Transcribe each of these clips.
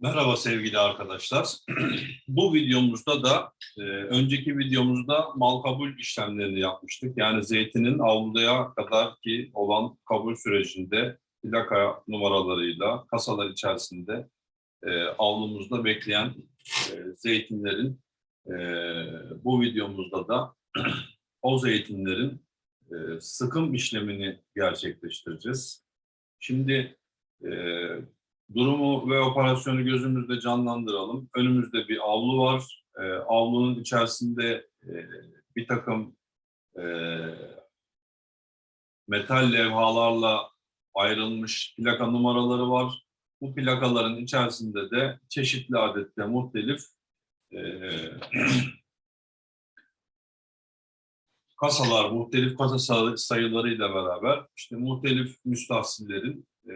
Merhaba sevgili arkadaşlar. Bu videomuzda da e, önceki videomuzda mal kabul işlemlerini yapmıştık. Yani zeytinin avluya kadar ki olan kabul sürecinde plaka numaralarıyla kasalar içerisinde e, avlumuzda bekleyen e, zeytinlerin e, bu videomuzda da o zeytinlerin e, sıkım işlemini gerçekleştireceğiz. Şimdi e, durumu ve operasyonu gözümüzde canlandıralım. Önümüzde bir avlu var. E, avlunun içerisinde e, bir takım e, metal levhalarla ayrılmış plaka numaraları var. Bu plakaların içerisinde de çeşitli adette muhtelif e, kasalar, muhtelif kasa say- sayılarıyla beraber işte muhtelif müstahsillerin e,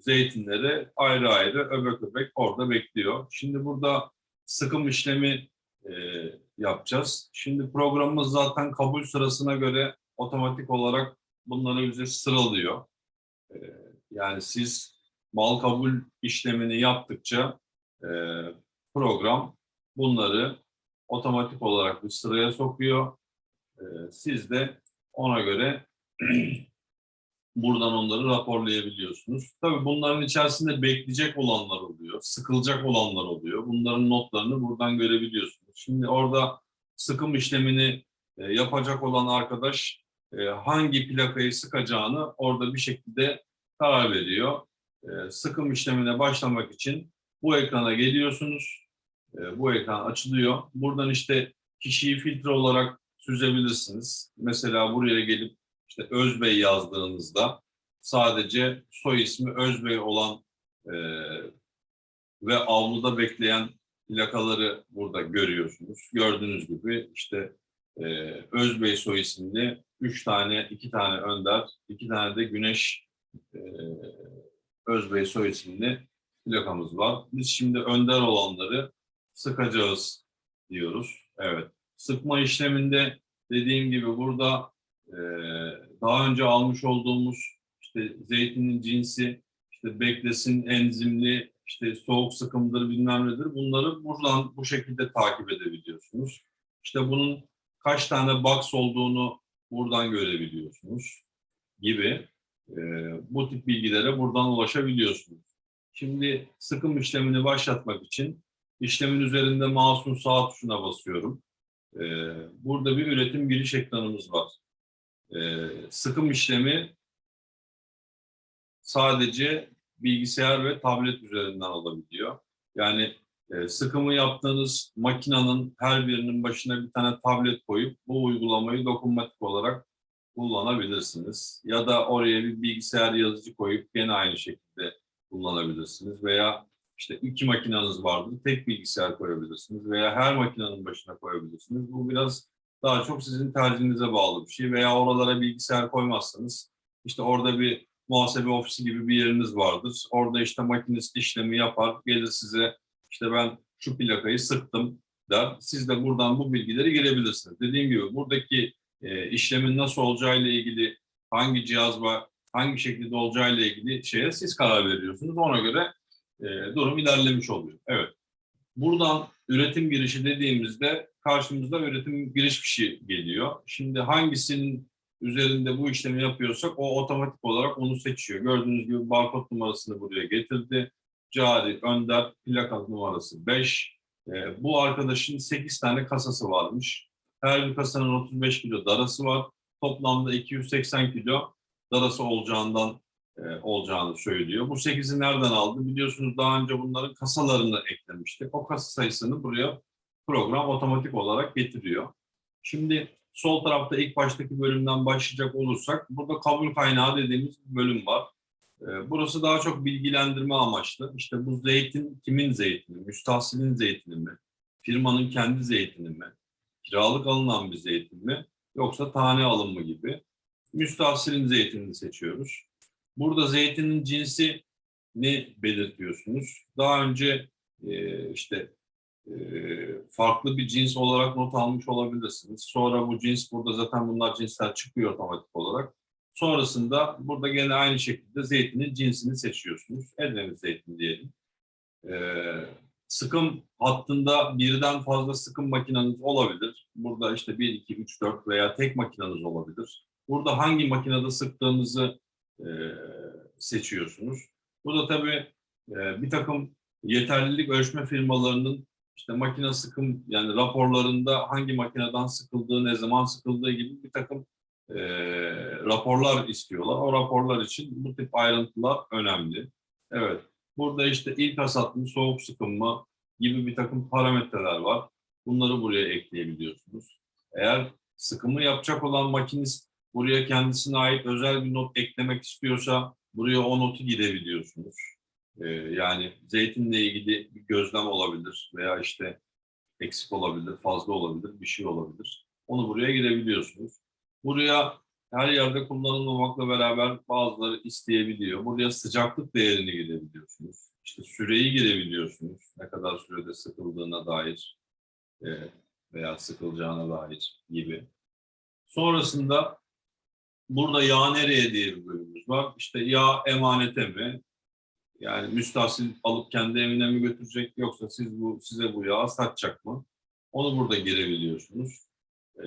zeytinleri ayrı ayrı öbek öbek orada bekliyor. Şimdi burada sıkım işlemi e, yapacağız. Şimdi programımız zaten kabul sırasına göre otomatik olarak bunları bize sıralıyor. E, yani siz mal kabul işlemini yaptıkça e, program bunları otomatik olarak bir sıraya sokuyor. E, siz de ona göre buradan onları raporlayabiliyorsunuz. Tabii bunların içerisinde bekleyecek olanlar oluyor, sıkılacak olanlar oluyor. Bunların notlarını buradan görebiliyorsunuz. Şimdi orada sıkım işlemini e, yapacak olan arkadaş e, hangi plakayı sıkacağını orada bir şekilde karar veriyor. E, sıkım işlemine başlamak için bu ekrana geliyorsunuz. Bu ekran açılıyor. Buradan işte kişiyi filtre olarak süzebilirsiniz. Mesela buraya gelip işte Özbey yazdığınızda sadece soy ismi Özbey olan e, ve avluda bekleyen plakaları burada görüyorsunuz. Gördüğünüz gibi işte e, Özbey soy isimli üç tane, iki tane Önder, iki tane de Güneş e, Özbey soy isimli plakamız var. Biz şimdi Önder olanları sıkacağız diyoruz. Evet. Sıkma işleminde dediğim gibi burada ee, daha önce almış olduğumuz işte zeytinin cinsi, işte beklesin enzimli, işte soğuk sıkımdır bilmem nedir bunları buradan bu şekilde takip edebiliyorsunuz. İşte bunun kaç tane box olduğunu buradan görebiliyorsunuz gibi e, bu tip bilgilere buradan ulaşabiliyorsunuz. Şimdi sıkım işlemini başlatmak için işlemin üzerinde mouse'un sağ tuşuna basıyorum. E, burada bir üretim giriş ekranımız var. Ee, sıkım işlemi sadece bilgisayar ve tablet üzerinden olabiliyor. Yani e, sıkımı yaptığınız makinenin her birinin başına bir tane tablet koyup bu uygulamayı dokunmatik olarak kullanabilirsiniz. Ya da oraya bir bilgisayar yazıcı koyup gene aynı şekilde kullanabilirsiniz. Veya işte iki makineniz vardır, tek bilgisayar koyabilirsiniz veya her makinenin başına koyabilirsiniz. Bu biraz daha çok sizin tercihinize bağlı bir şey veya oralara bilgisayar koymazsanız işte orada bir muhasebe ofisi gibi bir yeriniz vardır. Orada işte makinist işlemi yapar, gelir size işte ben şu plakayı sıktım der. Siz de buradan bu bilgileri girebilirsiniz. Dediğim gibi buradaki e, işlemin nasıl olacağıyla ilgili hangi cihaz var, hangi şekilde olacağıyla ilgili şeye siz karar veriyorsunuz. Ona göre e, durum ilerlemiş oluyor. Evet. Buradan üretim girişi dediğimizde karşımızda üretim giriş fişi geliyor. Şimdi hangisinin üzerinde bu işlemi yapıyorsak o otomatik olarak onu seçiyor. Gördüğünüz gibi barkod numarasını buraya getirdi. Cari Önder plaka numarası 5. Ee, bu arkadaşın 8 tane kasası varmış. Her bir kasanın 35 kilo darası var. Toplamda 280 kilo darası olacağından e, olacağını söylüyor. Bu 8'i nereden aldı? Biliyorsunuz daha önce bunların kasalarını eklemiştik. O kasa sayısını buraya program otomatik olarak getiriyor. Şimdi sol tarafta ilk baştaki bölümden başlayacak olursak burada kabul kaynağı dediğimiz bir bölüm var. Ee, Burası daha çok bilgilendirme amaçlı. İşte bu zeytin kimin zeytini? Müstahsilin zeytini mi? Firmanın kendi zeytini mi? Kiralık alınan bir zeytin mi? Yoksa tane alımı gibi. Müstahsilin zeytinini seçiyoruz. Burada zeytinin cinsi ne belirtiyorsunuz? Daha önce e, işte farklı bir cins olarak not almış olabilirsiniz. Sonra bu cins burada zaten bunlar cinsler çıkıyor otomatik olarak. Sonrasında burada gene aynı şekilde zeytinin cinsini seçiyorsunuz. Edremit zeytin diyelim. Ee, sıkım hattında birden fazla sıkım makineniz olabilir. Burada işte 1, 2, 3, 4 veya tek makineniz olabilir. Burada hangi makinede sıktığınızı e, seçiyorsunuz. Burada tabii e, bir takım yeterlilik ölçme firmalarının işte makine sıkım yani raporlarında hangi makineden sıkıldığı, ne zaman sıkıldığı gibi bir takım e, raporlar istiyorlar. O raporlar için bu tip ayrıntılar önemli. Evet, burada işte ilk hasat mı, soğuk sıkım mı gibi bir takım parametreler var. Bunları buraya ekleyebiliyorsunuz. Eğer sıkımı yapacak olan makinist buraya kendisine ait özel bir not eklemek istiyorsa buraya o notu girebiliyorsunuz. Ee, yani zeytinle ilgili bir gözlem olabilir veya işte eksik olabilir, fazla olabilir, bir şey olabilir. Onu buraya girebiliyorsunuz. Buraya her yerde kullanılmamakla beraber bazıları isteyebiliyor. Buraya sıcaklık değerini girebiliyorsunuz. İşte süreyi girebiliyorsunuz. Ne kadar sürede sıkıldığına dair e, veya sıkılacağına dair gibi. Sonrasında burada yağ nereye diye bir bölümümüz var. İşte yağ emanete mi? Yani müstahsil alıp kendi evine mi götürecek yoksa siz bu size bu yağı satacak mı? Onu burada girebiliyorsunuz. Ee,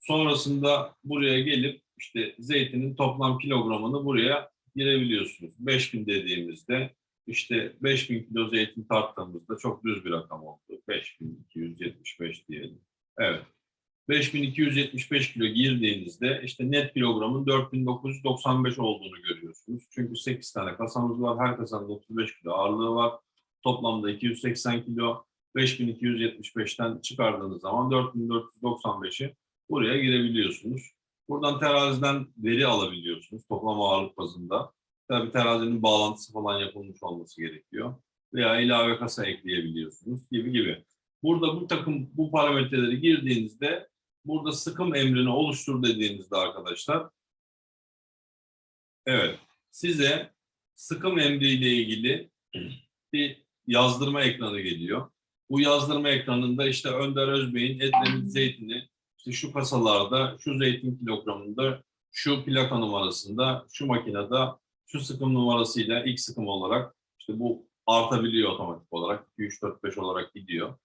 sonrasında buraya gelip işte zeytinin toplam kilogramını buraya girebiliyorsunuz. 5000 dediğimizde işte 5000 kilo zeytin tarttığımızda çok düz bir rakam oldu. 5275 diyelim. Evet. 5275 kilo girdiğinizde işte net kilogramın 4995 olduğunu görüyorsunuz. Çünkü 8 tane kasamız var. Her kasanın 35 kilo ağırlığı var. Toplamda 280 kilo. 5275'ten çıkardığınız zaman 4495'i buraya girebiliyorsunuz. Buradan teraziden veri alabiliyorsunuz toplam ağırlık bazında. Tabii terazinin bağlantısı falan yapılmış olması gerekiyor. Veya ilave kasa ekleyebiliyorsunuz gibi gibi. Burada bu takım bu parametreleri girdiğinizde burada sıkım emrini oluştur dediğinizde arkadaşlar evet size sıkım emriyle ilgili bir yazdırma ekranı geliyor. Bu yazdırma ekranında işte Önder Özbey'in Edremit zeytini işte şu kasalarda şu zeytin kilogramında şu plaka numarasında şu makinede şu sıkım numarasıyla ilk sıkım olarak işte bu artabiliyor otomatik olarak 2 3 4 5 olarak gidiyor.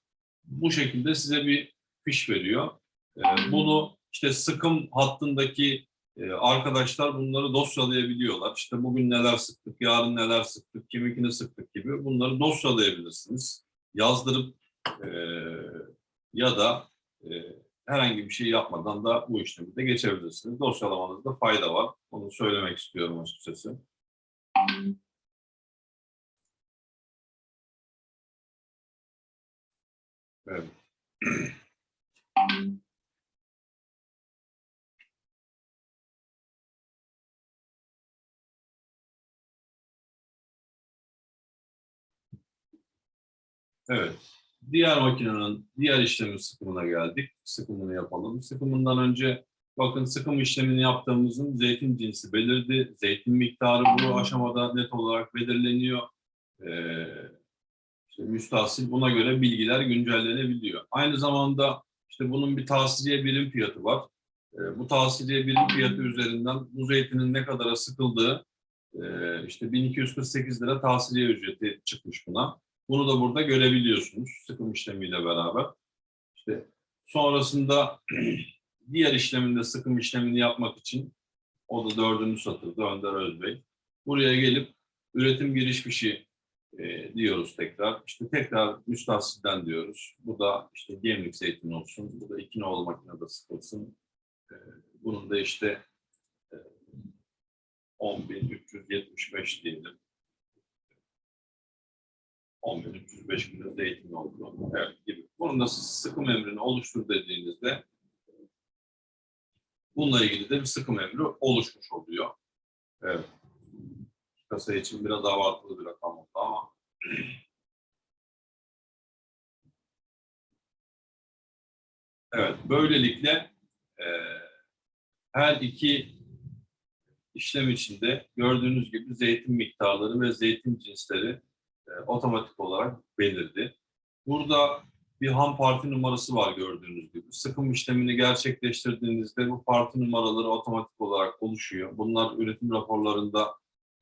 Bu şekilde size bir fiş veriyor. Ee, bunu işte sıkım hattındaki e, arkadaşlar bunları dosyalayabiliyorlar. İşte bugün neler sıktık, yarın neler sıktık, kiminkini sıktık gibi bunları dosyalayabilirsiniz. Yazdırıp e, ya da e, herhangi bir şey yapmadan da bu işlemi de geçebilirsiniz. Dosyalamanızda fayda var. Onu söylemek istiyorum açıkçası. Evet. Evet. Diğer makinenin diğer işlemin sıkımına geldik. Sıkımını yapalım. Sıkımından önce bakın sıkım işlemini yaptığımızın zeytin cinsi belirdi. Zeytin miktarı bu aşamada net olarak belirleniyor. Ee, işte müstahsil buna göre bilgiler güncellenebiliyor. Aynı zamanda işte bunun bir tahsiliye birim fiyatı var. Ee, bu tahsiliye birim fiyatı üzerinden bu zeytinin ne kadara sıkıldığı e, işte 1248 lira tahsiliye ücreti çıkmış buna. Bunu da burada görebiliyorsunuz sıkım işlemiyle beraber. İşte sonrasında diğer işleminde sıkım işlemini yapmak için o da dördüncü satırda Önder Özbey. Buraya gelip üretim giriş fişi e, diyoruz tekrar. İşte tekrar müstahsilden diyoruz. Bu da işte gemlik zeytin olsun. Bu da iki nolu makinede sıkılsın. E, bunun da işte e, 10.375 diyelim. 10.305 kilo zeytin oldu. Evet gibi. Bunun da sıkım emrini oluştur dediğinizde bununla ilgili de bir sıkım emri oluşmuş oluyor. Evet. Kasa için biraz abartılı bir rakam oldu ama Evet, böylelikle e, her iki işlem içinde gördüğünüz gibi zeytin miktarları ve zeytin cinsleri e, otomatik olarak belirdi. Burada bir ham parti numarası var gördüğünüz gibi. Sıkım işlemini gerçekleştirdiğinizde bu parti numaraları otomatik olarak oluşuyor. Bunlar üretim raporlarında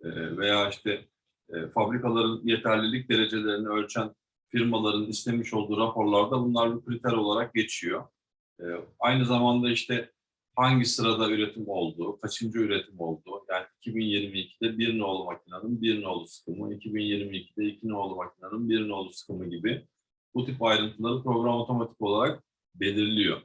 e, veya işte e, fabrikaların yeterlilik derecelerini ölçen firmaların istemiş olduğu raporlarda bunlar bir kriter olarak geçiyor. E, aynı zamanda işte hangi sırada üretim olduğu, kaçıncı üretim olduğu, yani 2022'de bir nolu makinenin bir nolu sıkımı, 2022'de iki nolu makinenin bir nolu sıkımı gibi bu tip ayrıntıları program otomatik olarak belirliyor.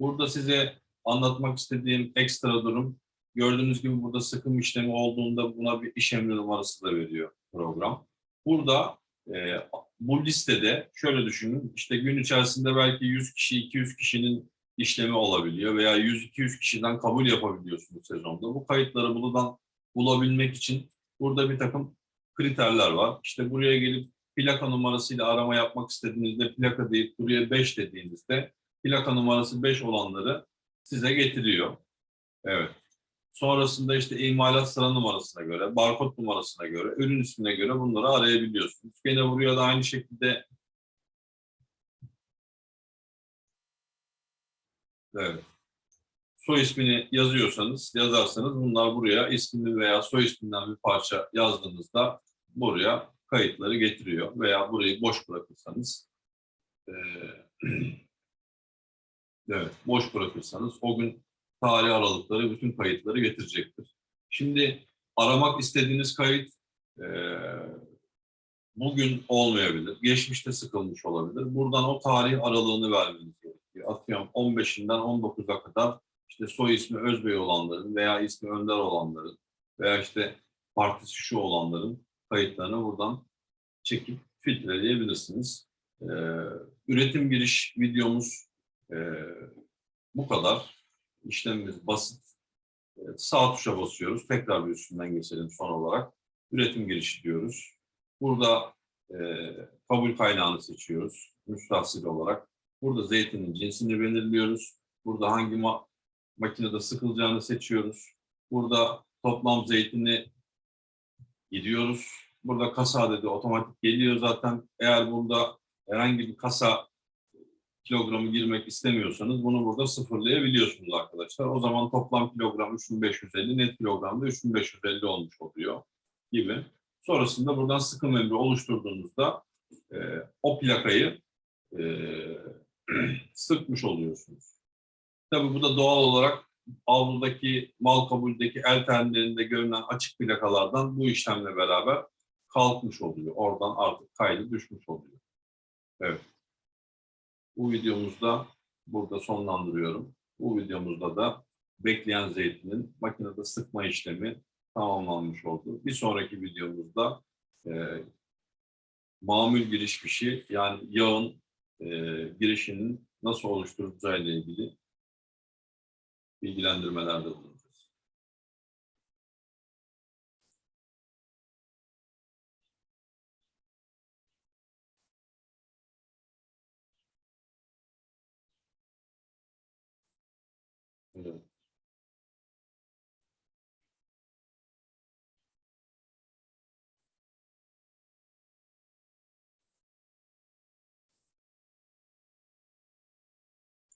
Burada size anlatmak istediğim ekstra durum, gördüğünüz gibi burada sıkım işlemi olduğunda buna bir iş emri numarası da veriyor program. Burada e, bu listede şöyle düşünün, işte gün içerisinde belki 100 kişi, 200 kişinin işlemi olabiliyor veya 100-200 kişiden kabul yapabiliyorsunuz sezonda. Bu kayıtları buradan bulabilmek için burada bir takım kriterler var. İşte buraya gelip plaka numarasıyla arama yapmak istediğinizde plaka deyip buraya 5 dediğinizde plaka numarası 5 olanları size getiriyor. Evet. Sonrasında işte imalat sıra numarasına göre, barkod numarasına göre, ürün ismine göre bunları arayabiliyorsunuz. Gene buraya da aynı şekilde Evet. Soy ismini yazıyorsanız, yazarsanız bunlar buraya ismini veya soy isminden bir parça yazdığınızda buraya kayıtları getiriyor. Veya burayı boş bırakırsanız eee, evet, boş bırakırsanız o gün tarih aralıkları bütün kayıtları getirecektir. Şimdi aramak istediğiniz kayıt eee, bugün olmayabilir, geçmişte sıkılmış olabilir. Buradan o tarih aralığını vermeniz. Atıyorum 15'inden 19'a kadar işte soy ismi Özbey olanların veya ismi Önder olanların veya işte partisi şu olanların kayıtlarını buradan çekip filtreleyebilirsiniz. Ee, üretim giriş videomuz e, bu kadar. İşlemimiz basit. Ee, sağ tuşa basıyoruz. Tekrar bir üstünden geçelim son olarak. Üretim girişi diyoruz. Burada e, kabul kaynağını seçiyoruz. Müstahsil olarak. Burada zeytinin cinsini belirliyoruz. Burada hangi ma- makinede sıkılacağını seçiyoruz. Burada toplam zeytini gidiyoruz. Burada kasa adedi otomatik geliyor zaten. Eğer burada herhangi bir kasa kilogramı girmek istemiyorsanız bunu burada sıfırlayabiliyorsunuz arkadaşlar. O zaman toplam kilogram 3550, net kilogramda 3550 olmuş oluyor gibi. Sonrasında buradan sıkım emri oluşturduğunuzda e, o plakayı e, sıkmış oluyorsunuz. Tabii bu da doğal olarak avludaki mal kabuldeki el tenlerinde görünen açık plakalardan bu işlemle beraber kalkmış oluyor. Oradan artık kaydı düşmüş oluyor. Evet. Bu videomuzda burada sonlandırıyorum. Bu videomuzda da bekleyen zeytinin makinede sıkma işlemi tamamlanmış oldu. Bir sonraki videomuzda e, mamul giriş fişi yani yağın e, girişinin nasıl oluşturulacağı ile ilgili bilgilendirmelerde bulunacağız. Evet.